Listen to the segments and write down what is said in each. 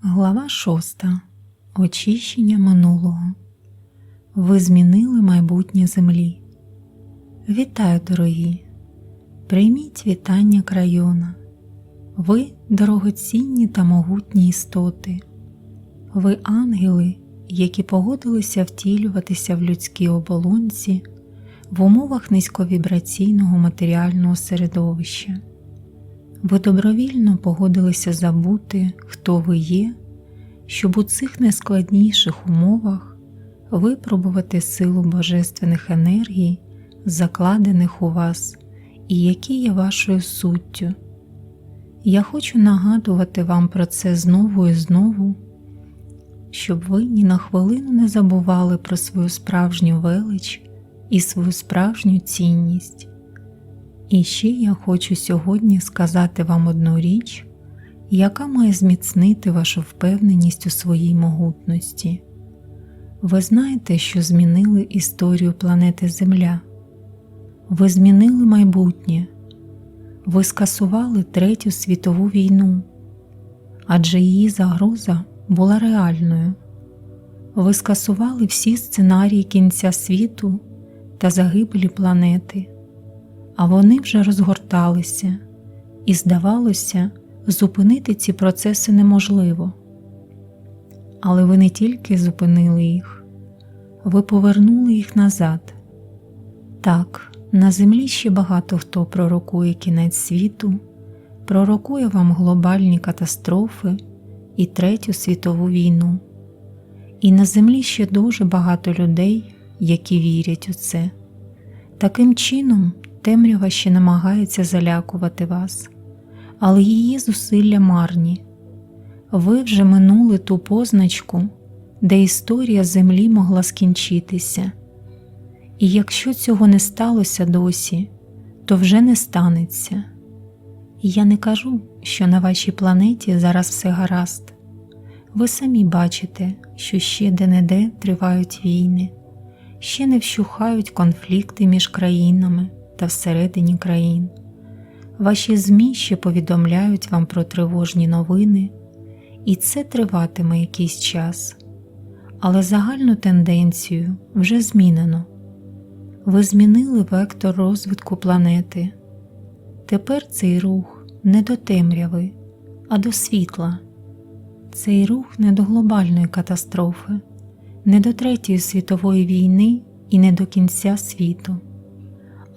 Глава 6. Очищення минулого. Ви змінили майбутнє землі. Вітаю, дорогі! Прийміть вітання крайона. Ви дорогоцінні та могутні істоти. Ви ангели, які погодилися втілюватися в людській оболонці в умовах низьковібраційного матеріального середовища. Ви добровільно погодилися забути, хто ви є, щоб у цих найскладніших умовах випробувати силу божественних енергій, закладених у вас, і які є вашою суттю. Я хочу нагадувати вам про це знову і знову, щоб ви ні на хвилину не забували про свою справжню велич і свою справжню цінність. І ще я хочу сьогодні сказати вам одну річ, яка має зміцнити вашу впевненість у своїй могутності. Ви знаєте, що змінили історію планети Земля, ви змінили майбутнє, ви скасували Третю світову війну, адже її загроза була реальною. Ви скасували всі сценарії кінця світу та загибелі планети а вони вже розгорталися, і, здавалося, зупинити ці процеси неможливо. Але ви не тільки зупинили їх, ви повернули їх назад. Так, на землі ще багато хто пророкує кінець світу, пророкує вам глобальні катастрофи і Третю світову війну. І на землі ще дуже багато людей, які вірять у це. Таким чином, темрява ще намагається залякувати вас, але її зусилля марні. Ви вже минули ту позначку, де історія Землі могла скінчитися. І якщо цього не сталося досі, то вже не станеться. І я не кажу, що на вашій планеті зараз все гаразд. Ви самі бачите, що ще де-не-де тривають війни, ще не вщухають конфлікти між країнами та всередині країн. Ваші ЗМІ ще повідомляють вам про тривожні новини, і це триватиме якийсь час. Але загальну тенденцію вже змінено. Ви змінили вектор розвитку планети. Тепер цей рух не до темряви, а до світла. Цей рух не до глобальної катастрофи, не до Третьої світової війни і не до кінця світу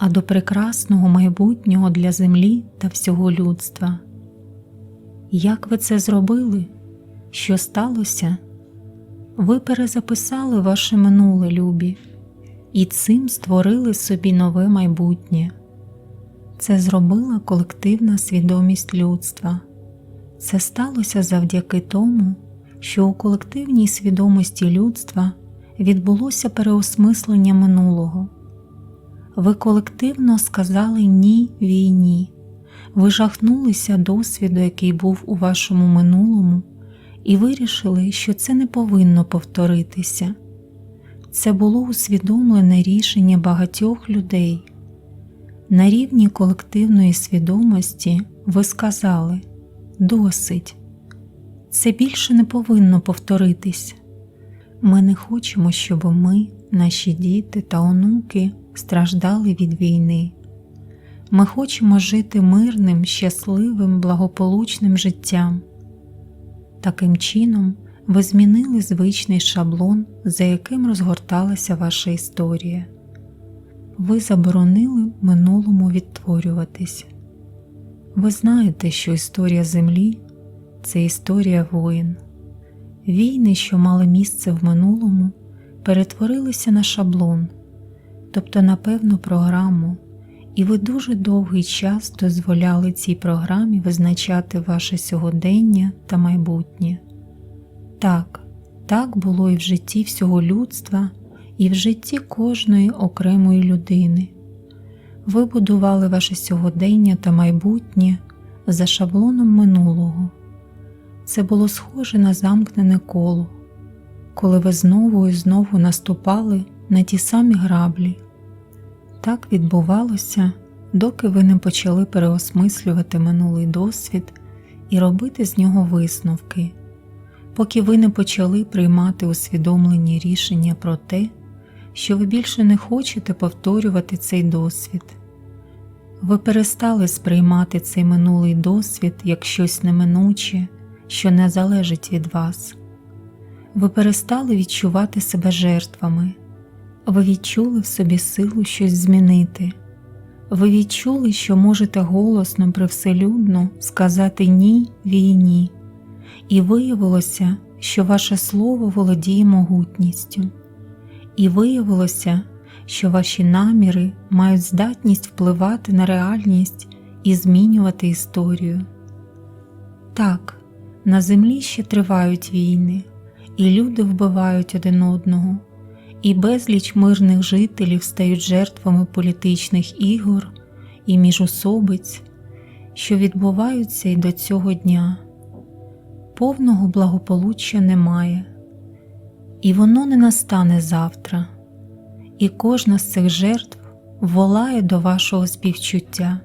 а до прекрасного майбутнього для землі та всього людства. Як ви це зробили? Що сталося? Ви перезаписали ваше минуле любі і цим створили собі нове майбутнє. Це зробила колективна свідомість людства. Це сталося завдяки тому, що у колективній свідомості людства відбулося переосмислення минулого. Ви колективно сказали ні війні, ви жахнулися досвіду, який був у вашому минулому, і вирішили, що це не повинно повторитися. Це було усвідомлене рішення багатьох людей. На рівні колективної свідомості ви сказали досить, це більше не повинно повторитись. Ми не хочемо, щоб ми, наші діти та онуки страждали від війни. Ми хочемо жити мирним, щасливим, благополучним життям. Таким чином, ви змінили звичний шаблон, за яким розгорталася ваша історія. Ви заборонили минулому відтворюватись. Ви знаєте, що історія Землі це історія воїн. Війни, що мали місце в минулому, перетворилися на шаблон, тобто на певну програму, і ви дуже довгий час дозволяли цій програмі визначати ваше сьогодення та майбутнє. Так, так було і в житті всього людства, і в житті кожної окремої людини. Ви будували ваше сьогодення та майбутнє за шаблоном минулого. Це було схоже на замкнене коло, коли ви знову і знову наступали на ті самі граблі. Так відбувалося, доки ви не почали переосмислювати минулий досвід і робити з нього висновки, поки ви не почали приймати усвідомлені рішення про те, що ви більше не хочете повторювати цей досвід. Ви перестали сприймати цей минулий досвід як щось неминуче, що не залежить від вас. Ви перестали відчувати себе жертвами, ви відчули в собі силу щось змінити. Ви відчули, що можете голосно привселюдно сказати ні війні, і виявилося, що ваше слово володіє могутністю, і виявилося, що ваші наміри мають здатність впливати на реальність і змінювати історію. Так, на землі ще тривають війни, і люди вбивають один одного, і безліч мирних жителів стають жертвами політичних ігор і міжособиць, що відбуваються й до цього дня. Повного благополуччя немає, і воно не настане завтра, і кожна з цих жертв волає до вашого співчуття.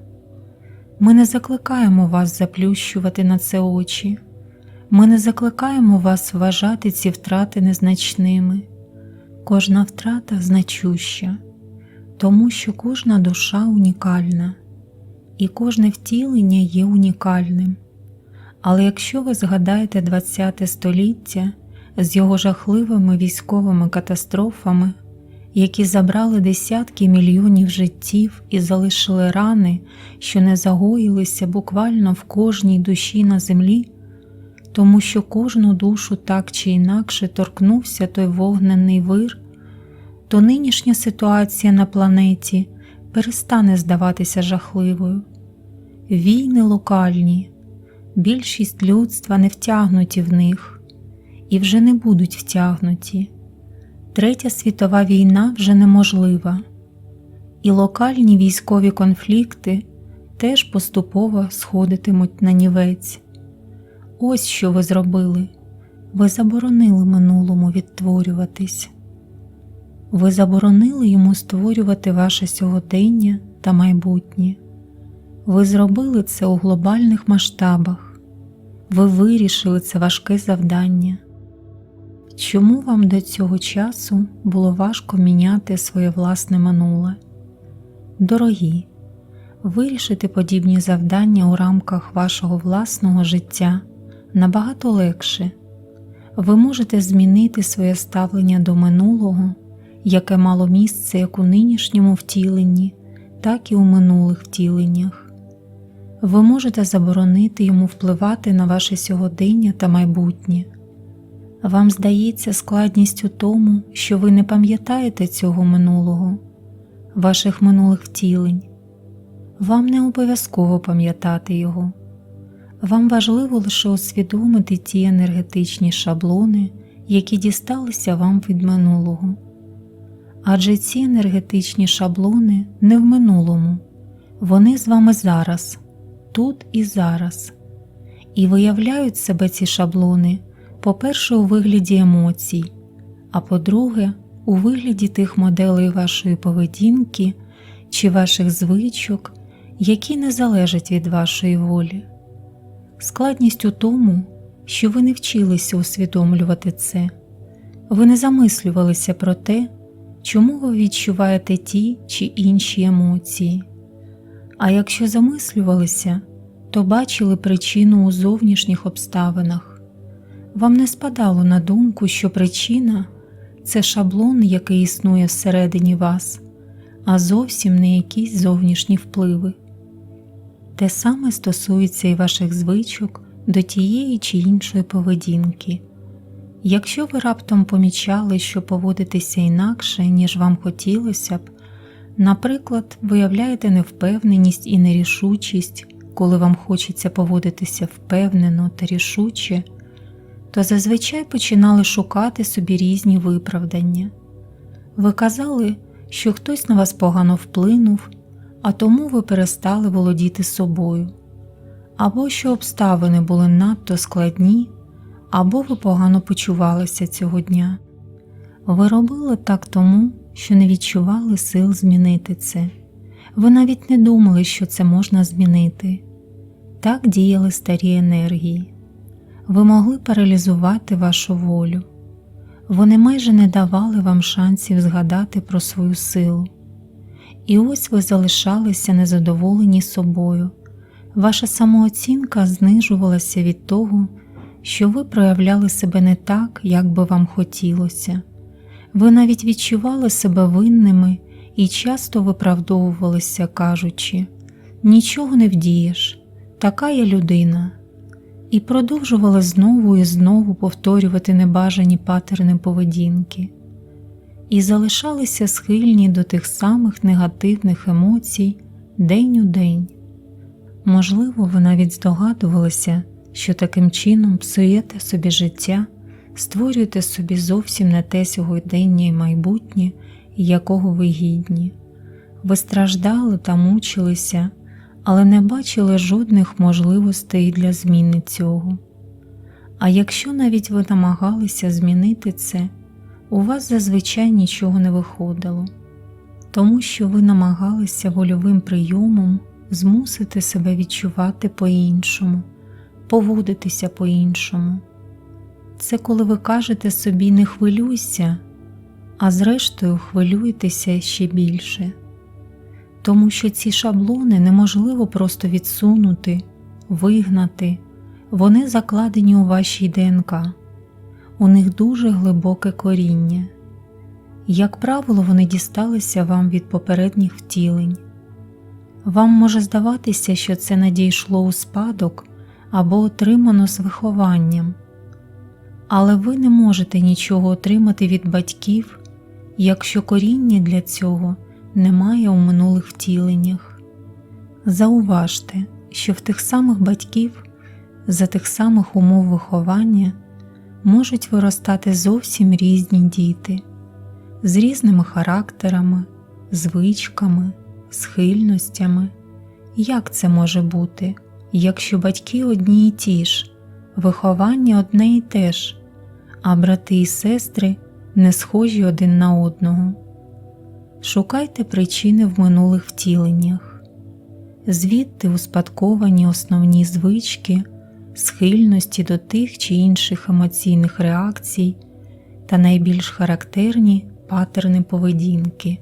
Ми не закликаємо вас заплющувати на це очі, ми не закликаємо вас вважати ці втрати незначними. Кожна втрата значуща, тому що кожна душа унікальна, і кожне втілення є унікальним. Але якщо ви згадаєте ХХ століття з його жахливими військовими катастрофами, які забрали десятки мільйонів життів і залишили рани, що не загоїлися буквально в кожній душі на землі, тому що кожну душу так чи інакше торкнувся той вогнений вир, то нинішня ситуація на планеті перестане здаватися жахливою. Війни локальні, більшість людства не втягнуті в них і вже не будуть втягнуті. Третя світова війна вже неможлива, і локальні військові конфлікти теж поступово сходитимуть на нівець. Ось що ви зробили. Ви заборонили минулому відтворюватись. Ви заборонили йому створювати ваше сьогодення та майбутнє. Ви зробили це у глобальних масштабах. Ви вирішили це важке завдання. Чому вам до цього часу було важко міняти своє власне минуле? Дорогі, вирішити подібні завдання у рамках вашого власного життя набагато легше. Ви можете змінити своє ставлення до минулого, яке мало місце як у нинішньому втіленні, так і у минулих втіленнях. Ви можете заборонити йому впливати на ваше сьогодення та майбутнє. Вам здається складність у тому, що ви не пам'ятаєте цього минулого, ваших минулих втілень. Вам не обов'язково пам'ятати його. Вам важливо лише усвідомити ті енергетичні шаблони, які дісталися вам від минулого. Адже ці енергетичні шаблони не в минулому, вони з вами зараз, тут і зараз, і виявляють себе ці шаблони, по-перше, у вигляді емоцій, а по-друге, у вигляді тих моделей вашої поведінки чи ваших звичок, які не залежать від вашої волі. Складність у тому, що ви не вчилися усвідомлювати це, ви не замислювалися про те, чому ви відчуваєте ті чи інші емоції. А якщо замислювалися, то бачили причину у зовнішніх обставинах. Вам не спадало на думку, що причина це шаблон, який існує всередині вас, а зовсім не якісь зовнішні впливи. Те саме стосується і ваших звичок до тієї чи іншої поведінки. Якщо ви раптом помічали, що поводитеся інакше, ніж вам хотілося б, наприклад, виявляєте невпевненість і нерішучість, коли вам хочеться поводитися впевнено та рішуче, то зазвичай починали шукати собі різні виправдання. Ви казали, що хтось на вас погано вплинув а тому ви перестали володіти собою, або що обставини були надто складні, або ви погано почувалися цього дня. Ви робили так тому, що не відчували сил змінити це, ви навіть не думали, що це можна змінити. Так діяли старі енергії. ви могли паралізувати вашу волю. Вони майже не давали вам шансів згадати про свою силу. І ось ви залишалися незадоволені собою. Ваша самооцінка знижувалася від того, що ви проявляли себе не так, як би вам хотілося. Ви навіть відчували себе винними і часто виправдовувалися, кажучи нічого не вдієш, така я людина, і продовжували знову і знову повторювати небажані патерни поведінки, і залишалися схильні до тих самих негативних емоцій день у день. Можливо, ви навіть здогадувалися, що таким чином псуєте собі життя, створюєте собі зовсім не те сьогодення і майбутнє, якого ви гідні. Ви страждали та мучилися, але не бачили жодних можливостей для зміни цього. А якщо навіть ви намагалися змінити це, у вас зазвичай нічого не виходило, тому що ви намагалися вольовим прийомом змусити себе відчувати по-іншому, поводитися по-іншому. Це коли ви кажете собі не хвилюйся, а зрештою хвилюєтеся ще більше тому що ці шаблони неможливо просто відсунути, вигнати, вони закладені у вашій ДНК, у них дуже глибоке коріння. Як правило, вони дісталися вам від попередніх втілень. Вам може здаватися, що це надійшло у спадок або отримано з вихованням, але ви не можете нічого отримати від батьків, якщо коріння для цього немає у минулих втіленнях. Зауважте, що в тих самих батьків, за тих самих умов виховання можуть виростати зовсім різні діти з різними характерами, звичками, схильностями. Як це може бути, якщо батьки одні й ті ж, виховання одне і те ж, а брати і сестри не схожі один на одного? Шукайте причини в минулих втіленнях, звідти успадковані основні звички, схильності до тих чи інших емоційних реакцій та найбільш характерні патерни поведінки.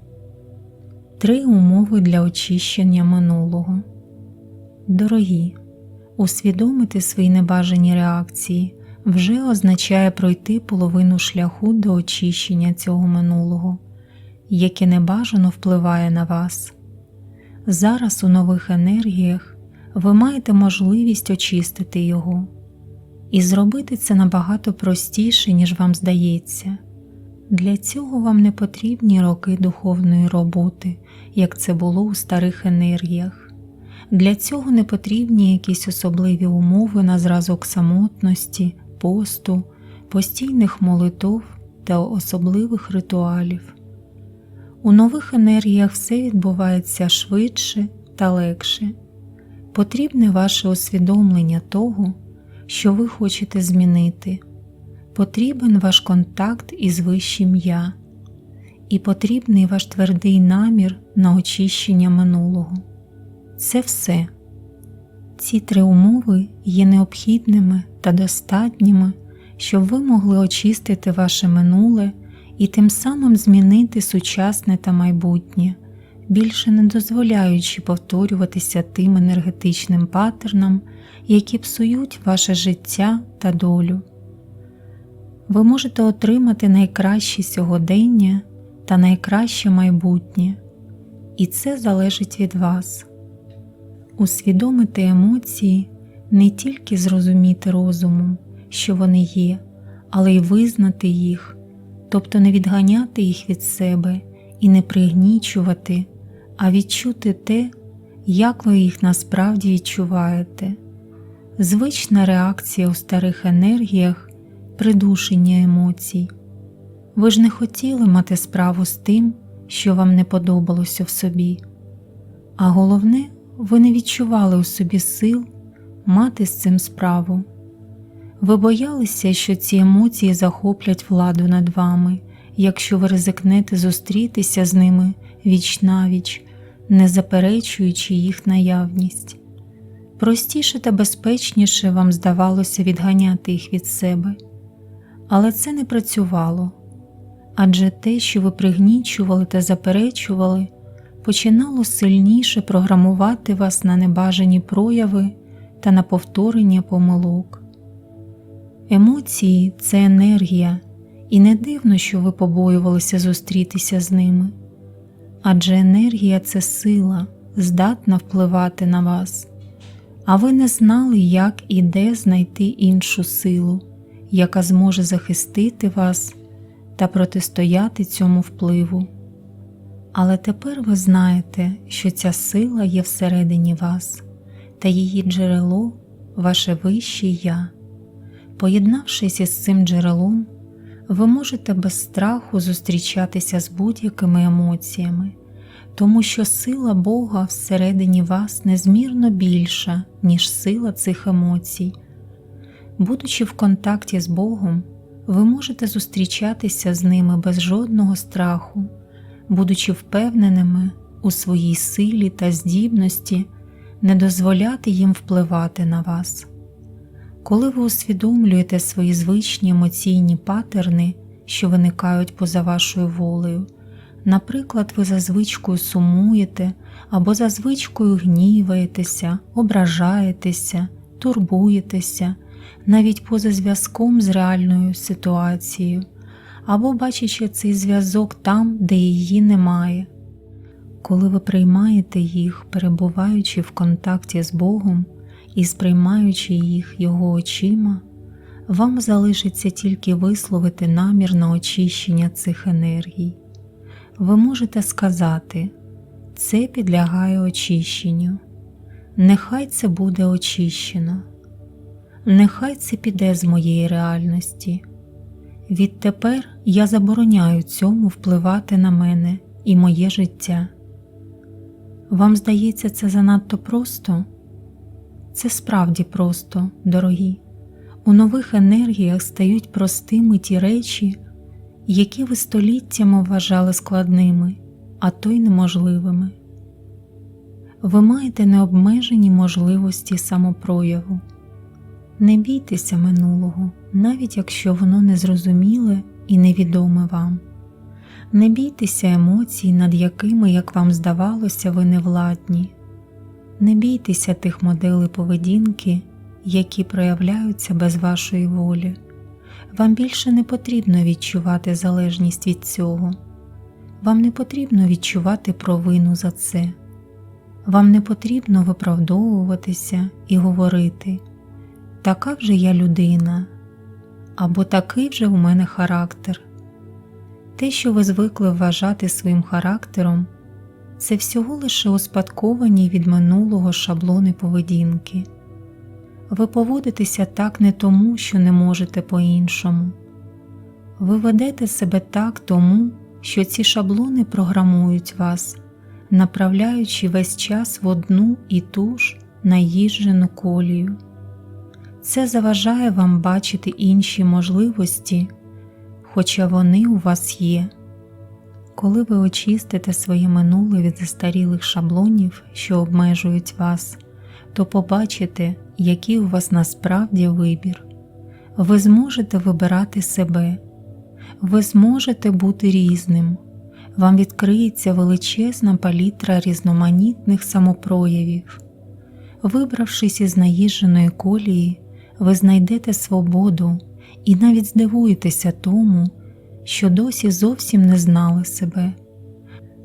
Три умови для очищення минулого. Дорогі, усвідомити свої небажані реакції вже означає пройти половину шляху до очищення цього минулого яке небажано впливає на вас. Зараз у нових енергіях ви маєте можливість очистити його і зробити це набагато простіше, ніж вам здається. Для цього вам не потрібні роки духовної роботи, як це було у старих енергіях. Для цього не потрібні якісь особливі умови на зразок самотності, посту, постійних молитов та особливих ритуалів. У нових енергіях все відбувається швидше та легше. Потрібне ваше усвідомлення того, що ви хочете змінити, потрібен ваш контакт із вищим Я, і потрібний ваш твердий намір на очищення минулого. Це все. Ці три умови є необхідними та достатніми, щоб ви могли очистити ваше минуле і тим самим змінити сучасне та майбутнє, більше не дозволяючи повторюватися тим енергетичним паттернам, які псують ваше життя та долю. Ви можете отримати найкраще сьогодення та найкраще майбутнє, і це залежить від вас. Усвідомити емоції не тільки зрозуміти розумом, що вони є, але й визнати їх тобто не відганяти їх від себе і не пригнічувати, а відчути те, як ви їх насправді відчуваєте. Звична реакція у старих енергіях придушення емоцій. Ви ж не хотіли мати справу з тим, що вам не подобалося в собі, а головне, ви не відчували у собі сил мати з цим справу. Ви боялися, що ці емоції захоплять владу над вами, якщо ви ризикнете зустрітися з ними віч навіч, не заперечуючи їх наявність. простіше та безпечніше вам здавалося відганяти їх від себе, але це не працювало адже те, що ви пригнічували та заперечували, починало сильніше програмувати вас на небажані прояви та на повторення помилок. Емоції це енергія, і не дивно, що ви побоювалися зустрітися з ними, адже енергія це сила, здатна впливати на вас, а ви не знали, як і де знайти іншу силу, яка зможе захистити вас та протистояти цьому впливу. Але тепер ви знаєте, що ця сила є всередині вас, та її джерело ваше вище Я. Поєднавшись із цим джерелом, ви можете без страху зустрічатися з будь-якими емоціями, тому що сила Бога всередині вас незмірно більша, ніж сила цих емоцій. Будучи в контакті з Богом, ви можете зустрічатися з ними без жодного страху, будучи впевненими у своїй силі та здібності, не дозволяти їм впливати на вас. Коли ви усвідомлюєте свої звичні емоційні патерни, що виникають поза вашою волею, наприклад, ви за звичкою сумуєте або за звичкою гніваєтеся, ображаєтеся, турбуєтеся, навіть поза зв'язком з реальною ситуацією, або бачачи цей зв'язок там, де її немає. Коли ви приймаєте їх, перебуваючи в контакті з Богом і сприймаючи їх Його очима, вам залишиться тільки висловити намір на очищення цих енергій. Ви можете сказати, це підлягає очищенню, нехай це буде очищено нехай це піде з моєї реальності. Відтепер я забороняю цьому впливати на мене і моє життя. Вам здається, це занадто просто? Це справді просто, дорогі. У нових енергіях стають простими ті речі, які ви століттями вважали складними, а то й неможливими. Ви маєте необмежені можливості самопрояву. Не бійтеся минулого, навіть якщо воно незрозуміле і невідоме вам. Не бійтеся емоцій, над якими, як вам здавалося, ви не владні. Не бійтеся тих моделей поведінки, які проявляються без вашої волі. Вам більше не потрібно відчувати залежність від цього. Вам не потрібно відчувати провину за це. Вам не потрібно виправдовуватися і говорити така вже я людина, або такий вже у мене характер. Те, що ви звикли вважати своїм характером, це всього лише успадковані від минулого шаблони поведінки. Ви поводитеся так не тому, що не можете по-іншому. Ви ведете себе так тому, що ці шаблони програмують вас, направляючи весь час в одну і ту ж наїжджену колію. Це заважає вам бачити інші можливості, хоча вони у вас є. Коли ви очистите своє минуле від застарілих шаблонів, що обмежують вас, то побачите, який у вас насправді вибір. Ви зможете вибирати себе, ви зможете бути різним, вам відкриється величезна палітра різноманітних самопроявів. Вибравшись із наїждженої колії, ви знайдете свободу і навіть здивуєтеся тому, що досі зовсім не знали себе.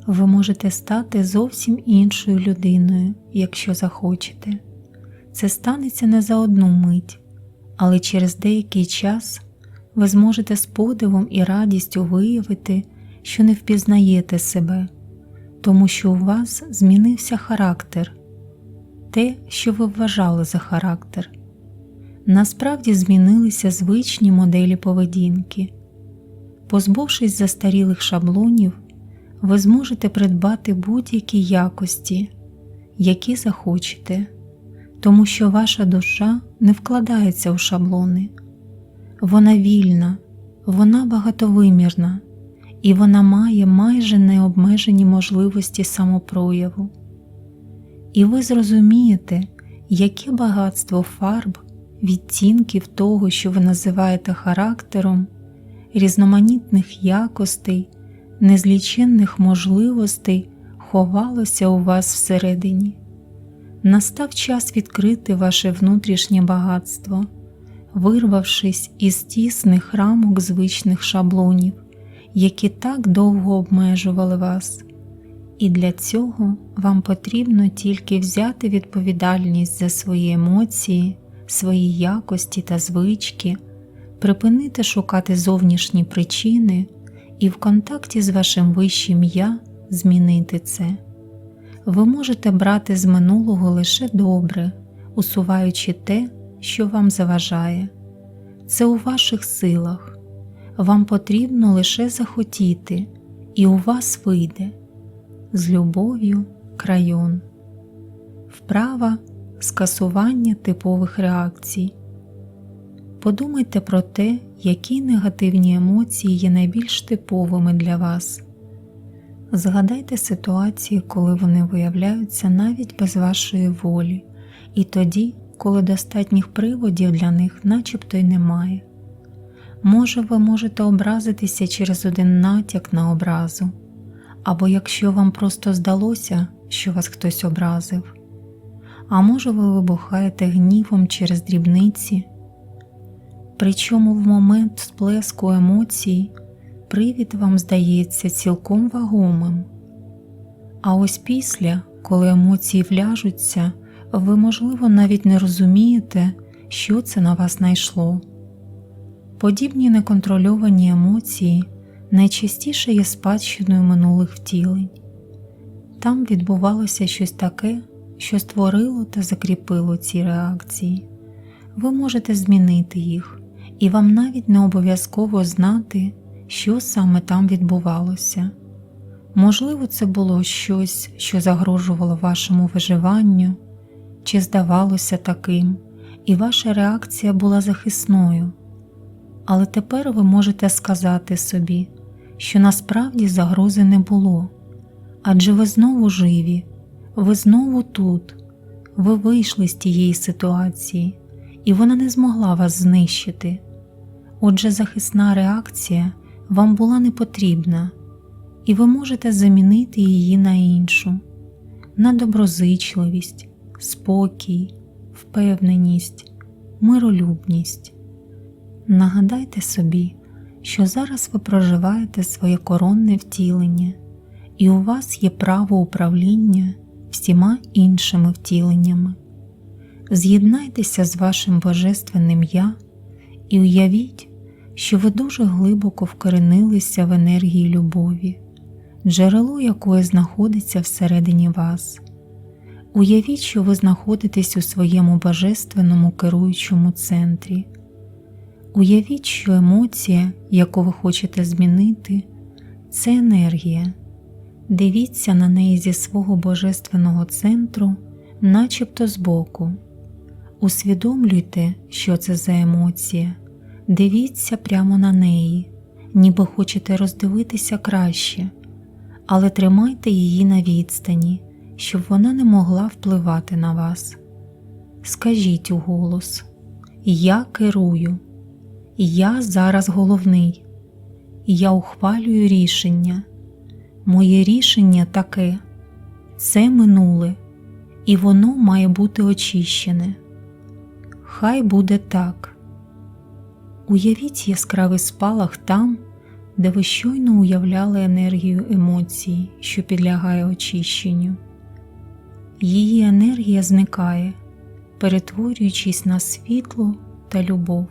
Ви можете стати зовсім іншою людиною, якщо захочете. Це станеться не за одну мить, але через деякий час ви зможете з подивом і радістю виявити, що не впізнаєте себе, тому що у вас змінився характер, те, що ви вважали за характер насправді змінилися звичні моделі поведінки. Позбувшись застарілих шаблонів, ви зможете придбати будь-які якості, які захочете, тому що ваша душа не вкладається у шаблони, вона вільна, вона багатовимірна і вона має майже необмежені можливості самопрояву. І ви зрозумієте, яке багатство фарб, відтінків того, що ви називаєте характером, різноманітних якостей, незліченних можливостей ховалося у вас всередині. Настав час відкрити ваше внутрішнє багатство, вирвавшись із тісних рамок звичних шаблонів, які так довго обмежували вас. І для цього вам потрібно тільки взяти відповідальність за свої емоції, свої якості та звички, припинити шукати зовнішні причини і в контакті з вашим вищим я змінити це. Ви можете брати з минулого лише добре, усуваючи те, що вам заважає. Це у ваших силах. Вам потрібно лише захотіти, і у вас вийде з любов'ю крайон. Вправа скасування типових реакцій. Подумайте про те, які негативні емоції є найбільш типовими для вас. Згадайте ситуації, коли вони виявляються навіть без вашої волі, і тоді, коли достатніх приводів для них начебто й немає. Може, ви можете образитися через один натяк на образу, або якщо вам просто здалося, що вас хтось образив, а може, ви вибухаєте гнівом через дрібниці. Причому в момент сплеску емоцій привід вам здається цілком вагомим. А ось після, коли емоції вляжуться, ви, можливо, навіть не розумієте, що це на вас найшло. Подібні неконтрольовані емоції найчастіше є спадщиною минулих втілень. Там відбувалося щось таке, що створило та закріпило ці реакції. Ви можете змінити їх, і вам навіть не обов'язково знати, що саме там відбувалося. Можливо, це було щось, що загрожувало вашому виживанню, чи здавалося таким, і ваша реакція була захисною. Але тепер ви можете сказати собі, що насправді загрози не було, адже ви знову живі, ви знову тут, ви вийшли з тієї ситуації, і вона не змогла вас знищити. Отже, захисна реакція вам була не потрібна, і ви можете замінити її на іншу, на доброзичливість, спокій, впевненість, миролюбність. Нагадайте собі, що зараз ви проживаєте своє коронне втілення, і у вас є право управління всіма іншими втіленнями. З'єднайтеся з вашим Божественним Я і уявіть, що ви дуже глибоко вкоренилися в енергії любові, джерело якої знаходиться всередині вас. Уявіть, що ви знаходитесь у своєму божественному керуючому центрі. Уявіть, що емоція, яку ви хочете змінити, це енергія. Дивіться на неї зі свого божественного центру, начебто збоку. Усвідомлюйте, що це за емоція, дивіться прямо на неї, ніби хочете роздивитися краще, але тримайте її на відстані, щоб вона не могла впливати на вас. Скажіть у голос Я керую, я зараз головний, я ухвалюю рішення. Моє рішення таке це минуле, і воно має бути очищене. Хай буде так. Уявіть яскравий спалах там, де ви щойно уявляли енергію емоцій, що підлягає очищенню. Її енергія зникає, перетворюючись на світло та любов.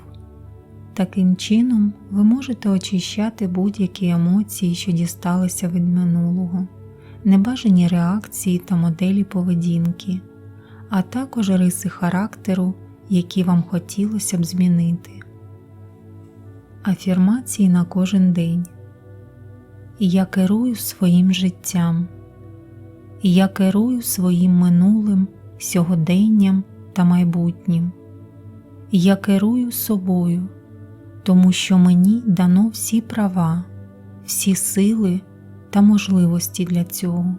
Таким чином, ви можете очищати будь-які емоції, що дісталися від минулого, небажані реакції та моделі поведінки, а також риси характеру, які вам хотілося б змінити. Афірмації на кожен день. Я керую своїм життям, я керую своїм минулим, сьогоденням та майбутнім. Я керую собою тому що мені дано всі права, всі сили та можливості для цього.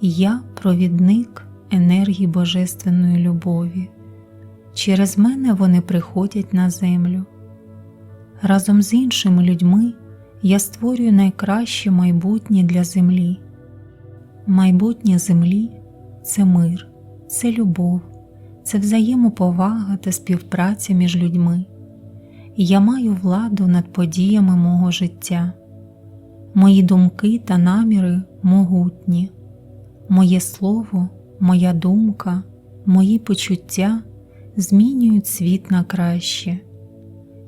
Я провідник енергії Божественної любові. Через мене вони приходять на землю. Разом з іншими людьми я створюю найкраще майбутнє для землі. Майбутнє землі це мир, це любов, це взаємоповага та співпраця між людьми. Я маю владу над подіями мого життя. Мої думки та наміри могутні, моє слово, моя думка, мої почуття змінюють світ на краще.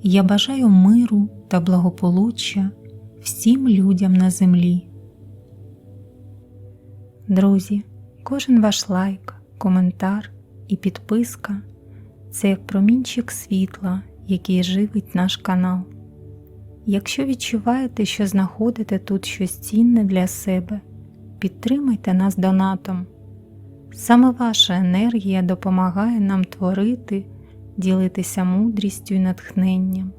Я бажаю миру та благополуччя всім людям на землі. Друзі, кожен ваш лайк, коментар і підписка це як промінчик світла, який живить наш канал. Якщо відчуваєте, що знаходите тут щось цінне для себе, підтримайте нас донатом. Саме ваша енергія допомагає нам творити, ділитися мудрістю і натхненням.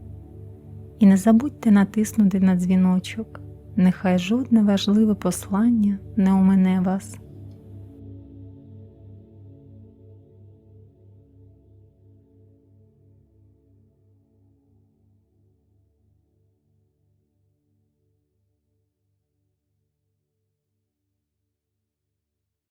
І не забудьте натиснути на дзвіночок, нехай жодне важливе послання не умине вас.